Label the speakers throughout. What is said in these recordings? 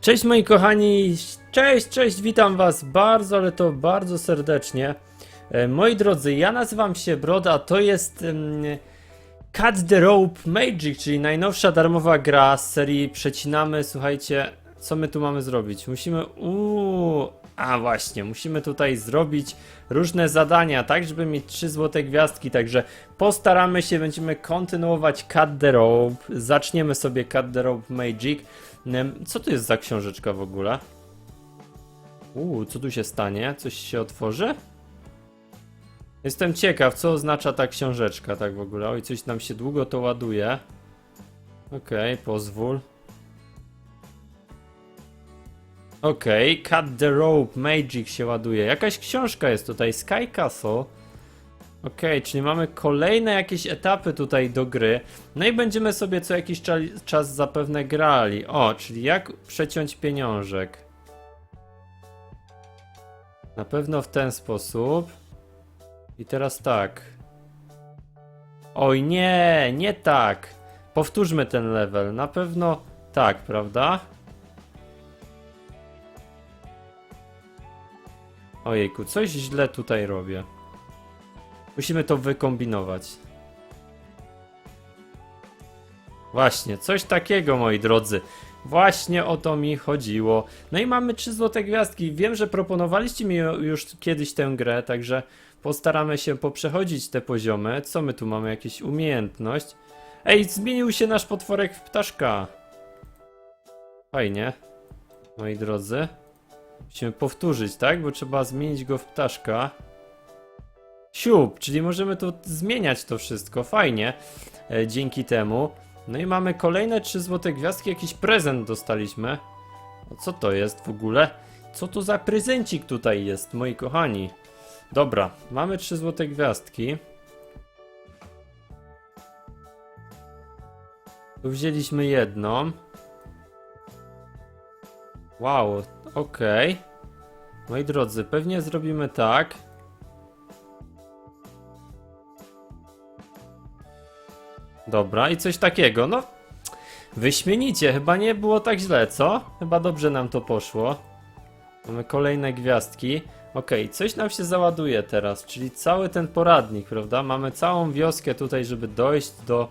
Speaker 1: Cześć moi kochani, cześć, cześć, witam was bardzo, ale to bardzo serdecznie. E, Moi drodzy, ja nazywam się Broda, to jest um, Cut the Rope Magic, czyli najnowsza darmowa gra z serii Przecinamy, słuchajcie, co my tu mamy zrobić? Musimy, uuu, a właśnie, musimy tutaj zrobić różne zadania, tak, żeby mieć trzy złote gwiazdki, także postaramy się, będziemy kontynuować Cut the Rope, zaczniemy sobie Cut the Rope Magic. Co to jest za książeczka w ogóle? Uuu, co tu się stanie? Coś się otworzy? Jestem ciekaw, co oznacza ta książeczka tak w ogóle. Oj, coś nam się długo to ładuje. Okej, pozwól. Okej, Cut the Rope, Magic się ładuje. Jakaś książka jest tutaj, Sky Castle. Okej, czyli mamy kolejne jakieś etapy tutaj do gry. No i będziemy sobie co jakiś cza- czas zapewne grali. O, czyli jak przeciąć pieniążek. Na pewno w ten sposób. I teraz tak. Oj nie, nie tak. Powtórzmy ten level. Na pewno tak, prawda? Ojejku, coś źle tutaj robię. Musimy to wykombinować. Właśnie, coś takiego, moi drodzy. Właśnie o to mi chodziło. No i mamy trzy złote gwiazdki. Wiem, że proponowaliście mi już kiedyś tę grę, także postaramy się poprzechodzić te poziomy. Co my tu mamy? Jakieś umiejętność. Ej, zmienił się nasz potworek w ptaszka. Fajnie. Moi drodzy. Musimy powtórzyć, tak? Bo trzeba zmienić go w ptaszka. Siup, czyli możemy tu zmieniać to wszystko, fajnie, e, dzięki temu. No i mamy kolejne 3 złote gwiazdki, jakiś prezent dostaliśmy. O, co to jest w ogóle? Co to za prezencik tutaj jest, moi kochani? Dobra, mamy 3 złote gwiazdki. Tu wzięliśmy jedną. Wow, okej. Moi drodzy, pewnie zrobimy tak. Dobra, i coś takiego, no. Wyśmienicie, chyba nie było tak źle, co? Chyba dobrze nam to poszło. Mamy kolejne gwiazdki. Okej, coś nam się załaduje teraz, czyli cały ten poradnik, prawda? Mamy całą wioskę tutaj, żeby dojść do...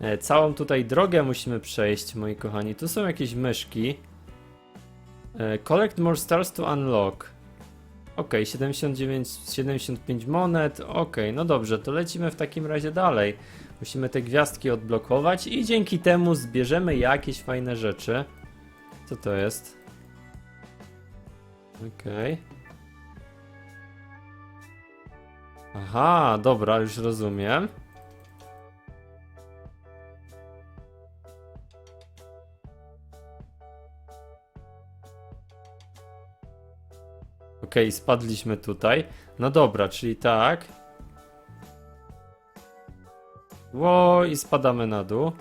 Speaker 1: E, całą tutaj drogę musimy przejść, moi kochani. Tu są jakieś myszki. E, collect more stars to unlock. Okej, 79, 75 monet. Okej, no dobrze, to lecimy w takim razie dalej. Musimy te gwiazdki odblokować i dzięki temu zbierzemy jakieś fajne rzeczy. Co to jest? Okej. Aha, dobra, już rozumiem. Okej, spadliśmy tutaj. No dobra, czyli tak. Ło, i spadamy na dół.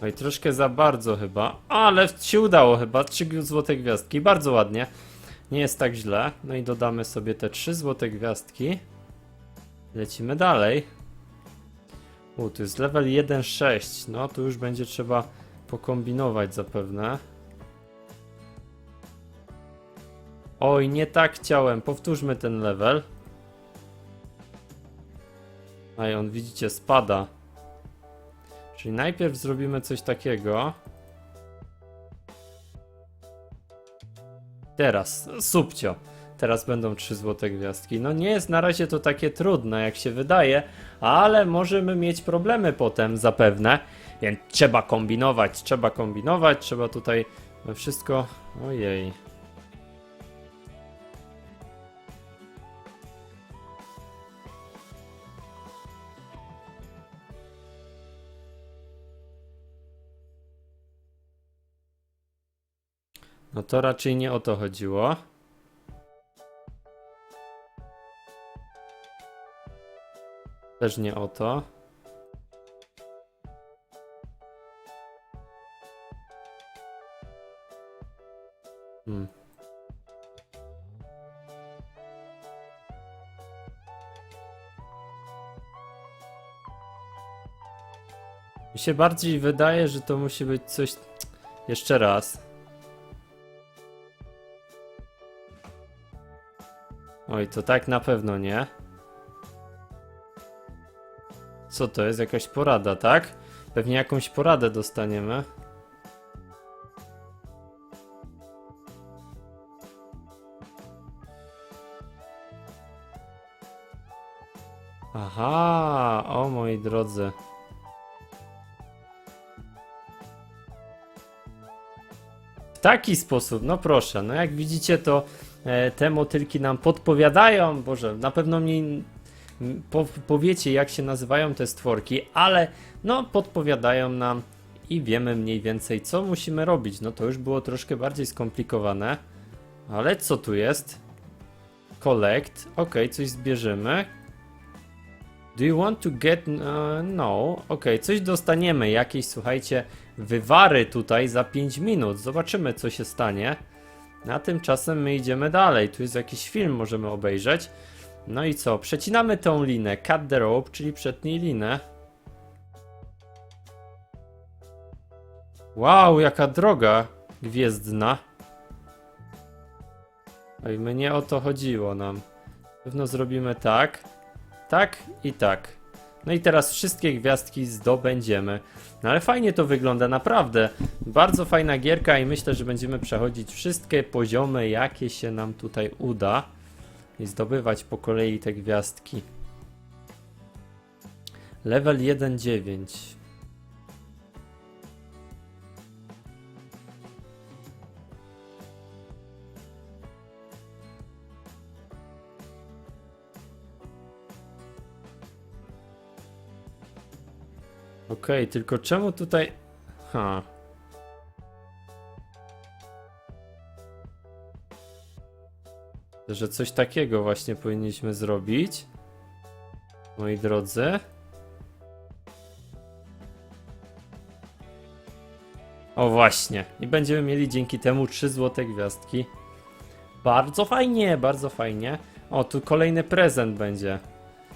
Speaker 1: No i troszkę za bardzo chyba, ale się udało chyba. 3 złote gwiazdki, bardzo ładnie. Nie jest tak źle. No i dodamy sobie te 3 złote gwiazdki. Lecimy dalej. U, tu jest level 1.6. No, tu już będzie trzeba pokombinować zapewne. Oj, nie tak chciałem. Powtórzmy ten level. A i on, widzicie, spada. Czyli najpierw zrobimy coś takiego. Teraz, subcio. Teraz będą trzy złote gwiazdki. No nie jest na razie to takie trudne, jak się wydaje, ale możemy mieć problemy potem zapewne. Więc trzeba kombinować, trzeba kombinować, trzeba tutaj wszystko... Ojej. No to raczej nie o to chodziło. Też nie o to. Hmm. Mi się bardziej wydaje, że to musi być coś. Jeszcze raz. Oj, to tak na pewno nie. Co to jest? Jakaś porada, tak? Pewnie jakąś poradę dostaniemy. Aha, o moi drodzy. W taki sposób, no proszę, no jak widzicie to te motylki nam podpowiadają, Boże, na pewno mnie m, po, powiecie jak się nazywają te stworki, ale no podpowiadają nam i wiemy mniej więcej co musimy robić. No to już było troszkę bardziej skomplikowane, ale co tu jest? Collect, ok, coś zbierzemy. Do you want to get... Uh, no, ok, coś dostaniemy, jakieś, słuchajcie, wywary tutaj za 5 minut. Zobaczymy, co się stanie. A tymczasem my idziemy dalej. Tu jest jakiś film, możemy obejrzeć. No i co? Przecinamy tą linę. Cut the rope, czyli przetnij linę. Wow, jaka droga gwiezdna. Oj, my nie o to chodziło nam. Pewno zrobimy tak, tak i tak. No i teraz wszystkie gwiazdki zdobędziemy. No ale fajnie to wygląda, naprawdę. Bardzo fajna gierka i myślę, że będziemy przechodzić wszystkie poziomy, jakie się nam tutaj uda. I zdobywać po kolei te gwiazdki. Level 1.9. Okej, tylko czemu tutaj... Ha. Że coś takiego właśnie powinniśmy zrobić. Moi drodzy. O właśnie. I będziemy mieli dzięki temu 3 złote gwiazdki. Bardzo fajnie, bardzo fajnie. O, tu kolejny prezent będzie.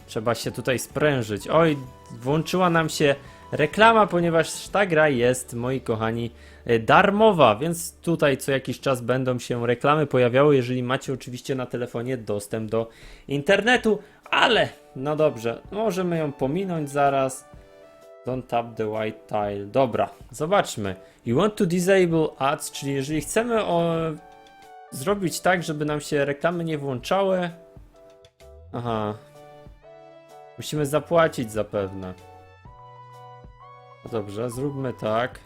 Speaker 1: Trzeba się tutaj sprężyć. Oj, włączyła nam się reklama, ponieważ ta gra jest, moi kochani, e, darmowa, więc tutaj co jakiś czas będą się reklamy pojawiały, jeżeli macie oczywiście na telefonie dostęp do internetu, ale no dobrze, możemy ją pominąć zaraz. Don't tap the white tile. Dobra, zobaczmy. You want to disable ads, czyli jeżeli chcemy o, zrobić tak, żeby nam się reklamy nie włączały. Aha. Musimy zapłacić zapewne. No dobrze, zróbmy tak.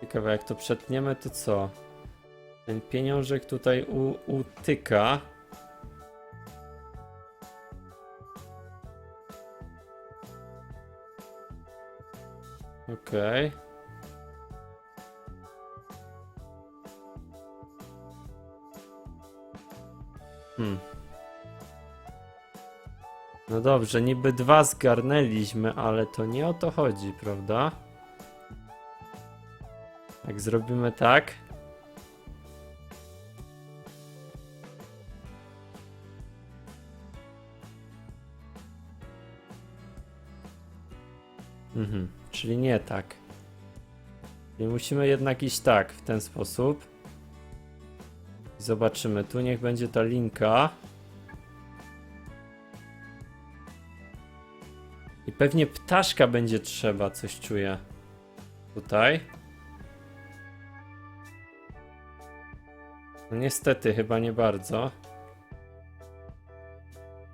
Speaker 1: Ciekawe, jak to przetniemy, to co? Ten pieniążek tutaj utyka. Okej. Hmm. No dobrze, niby dwa zgarnęliśmy, ale to nie o to chodzi, prawda? Jak zrobimy tak? Mhm, czyli nie tak. Czyli musimy jednak iść tak, w ten sposób. I Zobaczymy, tu niech będzie ta linka. Pewnie ptaszka będzie trzeba, coś czuję. Tutaj. No niestety, chyba nie bardzo.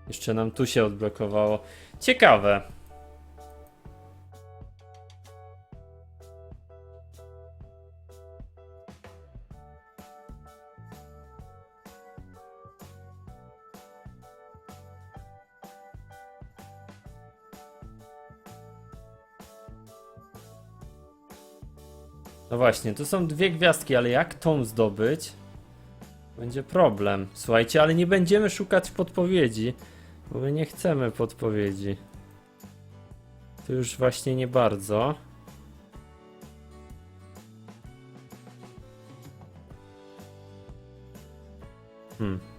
Speaker 1: Jeszcze nam tu się odblokowało. Ciekawe. No właśnie, tu są dwie gwiazdki, ale jak tą zdobyć? Będzie problem. Słuchajcie, ale nie będziemy szukać podpowiedzi, bo my nie chcemy podpowiedzi. To już właśnie nie bardzo. Hmm.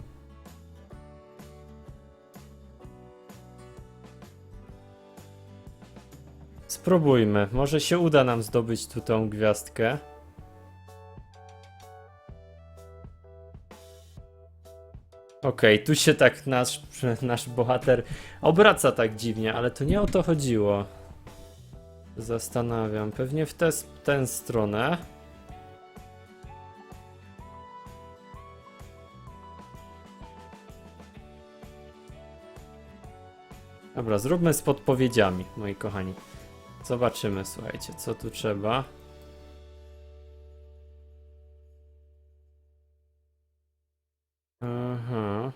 Speaker 1: Spróbujmy. Może się uda nam zdobyć tu tą gwiazdkę. Okej, tu się tak nasz, nasz bohater obraca tak dziwnie, ale to nie o to chodziło. Zastanawiam. Pewnie w tę tę stronę. Dobra, zróbmy z podpowiedziami, moi kochani. Zobaczymy, słuchajcie, co tu trzeba. Aha.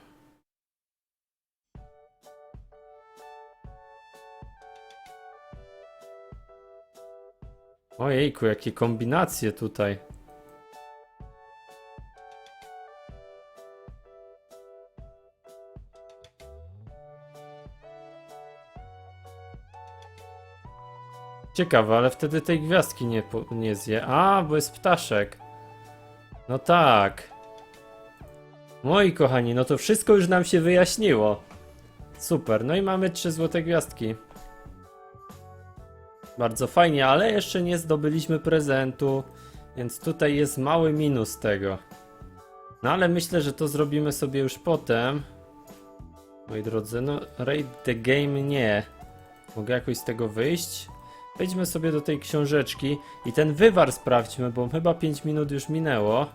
Speaker 1: Ojejku, jakie kombinacje tutaj. Ciekawe, ale wtedy tej gwiazdki nie, nie zje. A, bo jest ptaszek. No tak. Moi kochani, no to wszystko już nam się wyjaśniło. Super, no i mamy trzy złote gwiazdki. Bardzo fajnie, ale jeszcze nie zdobyliśmy prezentu, więc tutaj jest mały minus tego. No ale myślę, że to zrobimy sobie już potem. Moi drodzy, no raid the game nie. Mogę jakoś z tego wyjść? Wejdźmy sobie do tej książeczki i ten wywar sprawdźmy, bo chyba 5 minut już minęło.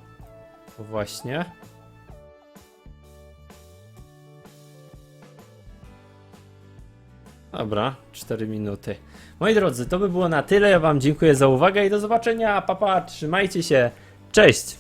Speaker 1: Właśnie. Dobra, 4 minuty. Moi drodzy, to by było na tyle. Ja Wam dziękuję za uwagę i do zobaczenia. Papa, pa, trzymajcie się. Cześć!